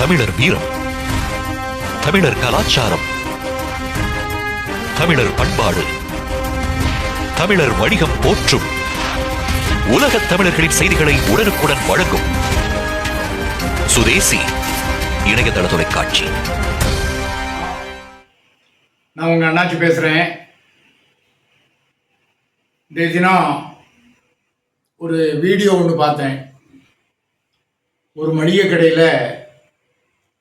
தமிழர் வீரம் தமிழர் கலாச்சாரம் தமிழர் பண்பாடு தமிழர் வணிகம் போற்றும் உலகத் தமிழர்களின் செய்திகளை உடனுக்குடன் வழங்கும் சுதேசி இணையதள தொலைக்காட்சி. நான் உங்க அண்ணாச்சி பேசுறேன். தினம் ஒரு வீடியோ ஒன்று பார்த்தேன். ஒரு மளிகை கடையில்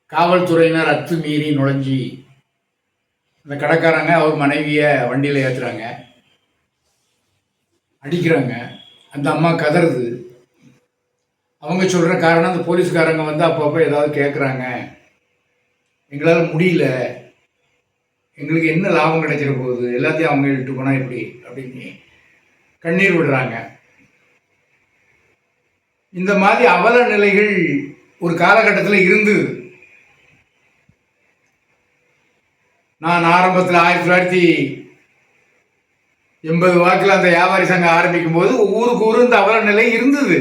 காவல்துறையினர் அத்துமீறி நுழைஞ்சி அந்த கடைக்காரங்க அவர் மனைவியை வண்டியில் ஏற்றுறாங்க அடிக்கிறாங்க. அந்த அம்மா கதறுது. அவங்க சொல்கிற காரணம் அந்த போலீஸ்காரங்க வந்து அப்பப்போ ஏதாவது கேட்குறாங்க எங்களால் முடியல. எங்களுக்கு என்ன லாபம் கிடைச்சிட போகுது? எல்லாத்தையும் அவங்க இட்டு போனால் எப்படி? அப்படின்னு கண்ணீர் விடுறாங்க. இந்த மாதிரி அவல நிலைகள் ஒரு காலகட்டத்தில் இருந்தது நான் ஆரம்பத்தில் ஆயிரத்தி தொள்ளாயிரத்தி எண்பது வாக்கில் அந்த வியாபாரி சங்கம் ஆரம்பிக்கும் போது ஊருக்கு ஊர் இந்த அவல நிலை இருந்தது.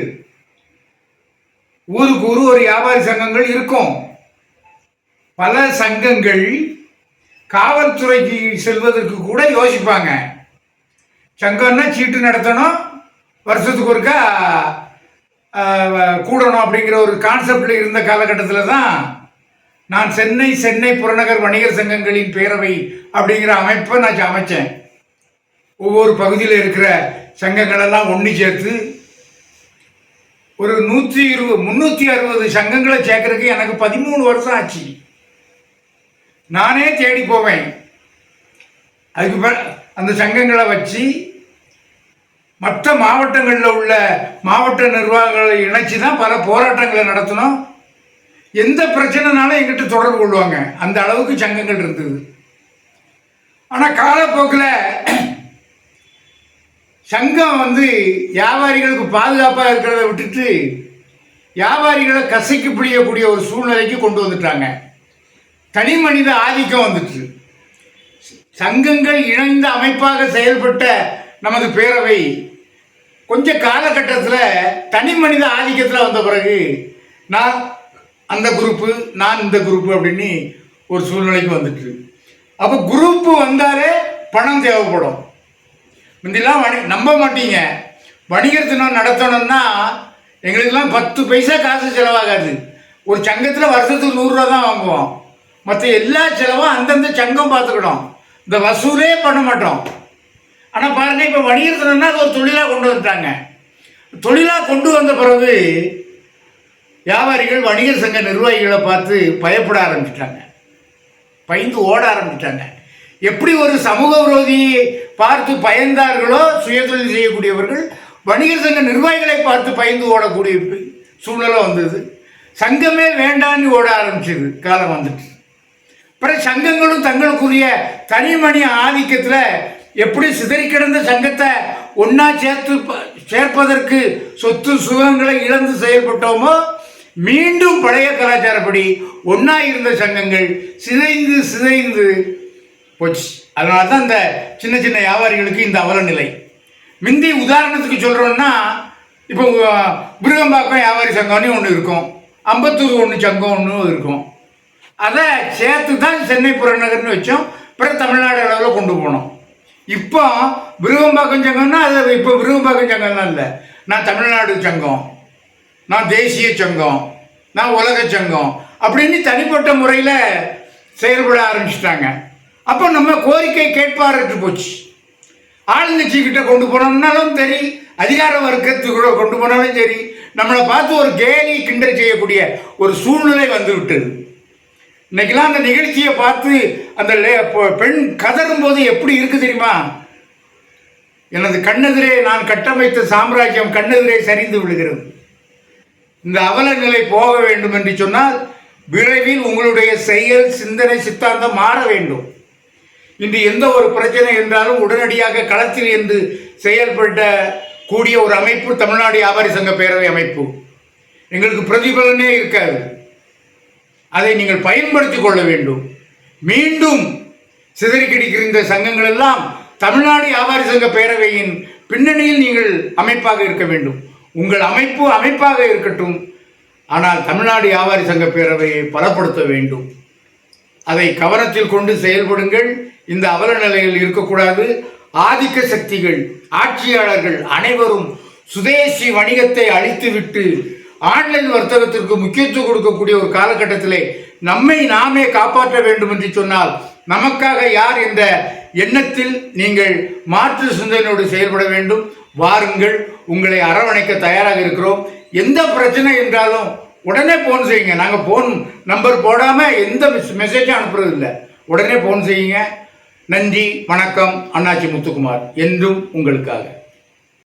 ஊருக்கு ஊர் ஒரு வியாபாரி சங்கங்கள் இருக்கும். பல சங்கங்கள் காவல்துறைக்கு செல்வதற்கு கூட யோசிப்பாங்க. சங்கம்னா சீட்டு நடத்தணும் வருஷத்துக்கு ஒருக்கா கூடணும் அப்படிங்கிற ஒரு கான்செப்டில் இருந்த காலகட்டத்தில் தான் நான் சென்னை சென்னை புறநகர் வணிகர் சங்கங்களின் பேரவை அப்படிங்கிற அமைப்பை நான் அமைச்சேன். ஒவ்வொரு பகுதியில் இருக்கிற சங்கங்களெல்லாம் ஒன்று சேர்த்து ஒரு நூற்றி இருபது முந்நூற்றி அறுபது சங்கங்களை சேர்க்கறதுக்கு எனக்கு பதிமூணு வருஷம் ஆச்சு. நானே தேடி போவேன். அதுக்கு பிற அந்த சங்கங்களை வச்சு மற்ற மாவட்டங்களில் உள்ள மாவட்ட நிர்வாகங்களை இணைச்சி தான் பல போராட்டங்களை நடத்தணும் எந்த பிரச்சனைனாலும் எங்கிட்ட தொடர்பு கொள்வாங்க. அந்த அளவுக்கு சங்கங்கள் இருந்தது. ஆனால் காலப்போக்கில் சங்கம் வந்து வியாபாரிகளுக்கு பாதுகாப்பாக இருக்கிறத விட்டுட்டு வியாபாரிகளை கசைக்கு பிடிக்கக்கூடிய ஒரு சூழ்நிலைக்கு கொண்டு வந்துட்டாங்க. தனி மனித ஆதிக்கம் வந்துட்டு சங்கங்கள் இணைந்த அமைப்பாக செயல்பட்ட நமது பேரவை கொஞ்ச காலகட்டத்தில் தனி மனித ஆதிக்கத்தில் வந்த பிறகு நான் அந்த குரூப்பு நான் இந்த குரூப்பு அப்படின்னு ஒரு சூழ்நிலைக்கு வந்துட்டு. அப்போ குரூப்பு வந்தாலே பணம் தேவைப்படும். முந்திலாம் வணி நம்ப மாட்டீங்க. வணிகத்தினம் நடத்தணும்னா எங்களுக்கெல்லாம் பத்து பைசா காசு செலவாகாது. ஒரு சங்கத்தில் வருஷத்துக்கு நூறுரூவா தான் வாங்குவோம். மற்ற எல்லா செலவும் அந்தந்த சங்கம் பார்த்துக்கிடும் இந்த வசூலே பண்ண மாட்டோம். ஆனால் பாருங்கள் இப்போ வணிகர் அது ஒரு தொழிலாக கொண்டு வந்துட்டாங்க. தொழிலாக கொண்டு வந்த பிறகு வியாபாரிகள் வணிகர் சங்க நிர்வாகிகளை பார்த்து பயப்பட ஆரம்பிச்சிட்டாங்க. பயந்து ஓட ஆரம்பிச்சிட்டாங்க. எப்படி ஒரு சமூக விரோதியை பார்த்து பயந்தார்களோ சுயதொழில் செய்யக்கூடியவர்கள் வணிகர் சங்க நிர்வாகிகளை பார்த்து பயந்து ஓடக்கூடிய சூழ்நிலை வந்தது. சங்கமே வேண்டான்னு ஓட ஆரம்பிச்சது. காலம் வந்துட்டு. பிற சங்கங்களும் தங்களுக்குரிய தனிமணி ஆதிக்கத்தில் எப்படி சிதறி கிடந்த சங்கத்தை ஒன்றா சேர்த்து ப- சேர்ப்பதற்கு சொத்து சுகங்களை இழந்து செயல்பட்டோமோ மீண்டும் பழைய கலாச்சாரப்படி ஒன்றா இருந்த சங்கங்கள் சிதைந்து சிதைந்து போச்சு. அதனால தான் இந்த சின்ன சின்ன வியாபாரிகளுக்கு இந்த அவல நிலை. முந்தி உதாரணத்துக்கு சொல்கிறோன்னா இப்போ உங்க- விருகம்பாக்கம் வியாபாரி சங்கம்னு ஒன்று இருக்கும். அம்பத்தூர் ஒன்று சங்கம் ஒன்று இருக்கும். அதை சேர்த்து தான் சென்னை புறநகர்னு வச்சோம். பிறகு தமிழ்நாடு அளவில் கொண்டு போனோம். இப்போ விருகம்பாக்கம் சங்கம்னா அது இப்போ விருகம்பாக்கம் சங்கம்லாம் இல்லை. நான் தமிழ்நாடு சங்கம். நான் தேசிய சங்கம் நான் உலக சங்கம் அப்படின்னு தனிப்பட்ட முறையில் செயல்பட ஆரம்பிச்சிட்டாங்க. அப்போ நம்ம கோரிக்கை கேட்பாரற்று போச்சு. ஆளுங்கட்சிக்கிட்ட கொண்டு போனோம்னாலும் சரி அதிகார வர்க்கத்துக்குள்ள கொண்டு போனாலும் சரி நம்மளை பார்த்து ஒரு கேலி கிண்டல் செய்யக்கூடிய ஒரு சூழ்நிலை வந்து விட்டது இன்னைக்கெல்லாம் அந்த நிகழ்ச்சியை பார்த்து அந்த லே- பெண் கதறும் போது எப்படி இருக்கு தெரியுமா? எனது கண்ணெதிரே நான் கட்டமைத்த சாம்ராஜ்யம் கண்ணெதிரே சரிந்து விடுகிறது இந்த அவல நிலை போக வேண்டும் என்று சொன்னால் விரைவில் உங்களுடைய செயல் சிந்தனை சித்தாந்தம் மாற வேண்டும். இன்று எந்த ஒரு பிரச்சனை என்றாலும் உடனடியாக களத்தில் என்று செயல்பட்ட கூடிய ஒரு அமைப்பு தமிழ்நாடு வியாபாரி சங்க பேரவை அமைப்பு. எங்களுக்கு பிரதிபலனே இருக்காது. அதை நீங்கள் பயன்படுத்திக் கொள்ள வேண்டும். மீண்டும் சிதறி கிடக்கிற இந்த சங்கங்கள் எல்லாம் தமிழ்நாடு வியாபாரி சங்க பேரவையின் பின்னணியில் நீங்கள் அமைப்பாக இருக்க வேண்டும். உங்கள் அமைப்பு அமைப்பாக இருக்கட்டும். ஆனால் தமிழ்நாடு வியாபாரி சங்க பேரவையை பலப்படுத்த வேண்டும். அதை கவனத்தில் கொண்டு செயல்படுங்கள். இந்த அவல நிலையில் இருக்கக்கூடாது. ஆதிக்க சக்திகள் ஆட்சியாளர்கள் அனைவரும் சுதேசி வணிகத்தை அழித்துவிட்டு ஆன்லைன் வர்த்தகத்திற்கு முக்கியத்துவம் கொடுக்கக்கூடிய ஒரு காலகட்டத்திலே நம்மை நாமே காப்பாற்ற வேண்டும் என்று சொன்னால் நமக்காக யார் என்ற எண்ணத்தில் நீங்கள் மாற்று சிந்தனையோடு செயல்பட வேண்டும். வாருங்கள் உங்களை அரவணைக்க தயாராக இருக்கிறோம். எந்த பிரச்சனை என்றாலும் உடனே ஃபோன் செய்யுங்க. நாங்கள் ஃபோன் நம்பர் போடாமல் எந்த மெசேஜும் அனுப்புறது இல்லை. உடனே ஃபோன் செய்யுங்க. நன்றி வணக்கம். அண்ணாச்சி முத்துக்குமார். என்றும் உங்களுக்காக.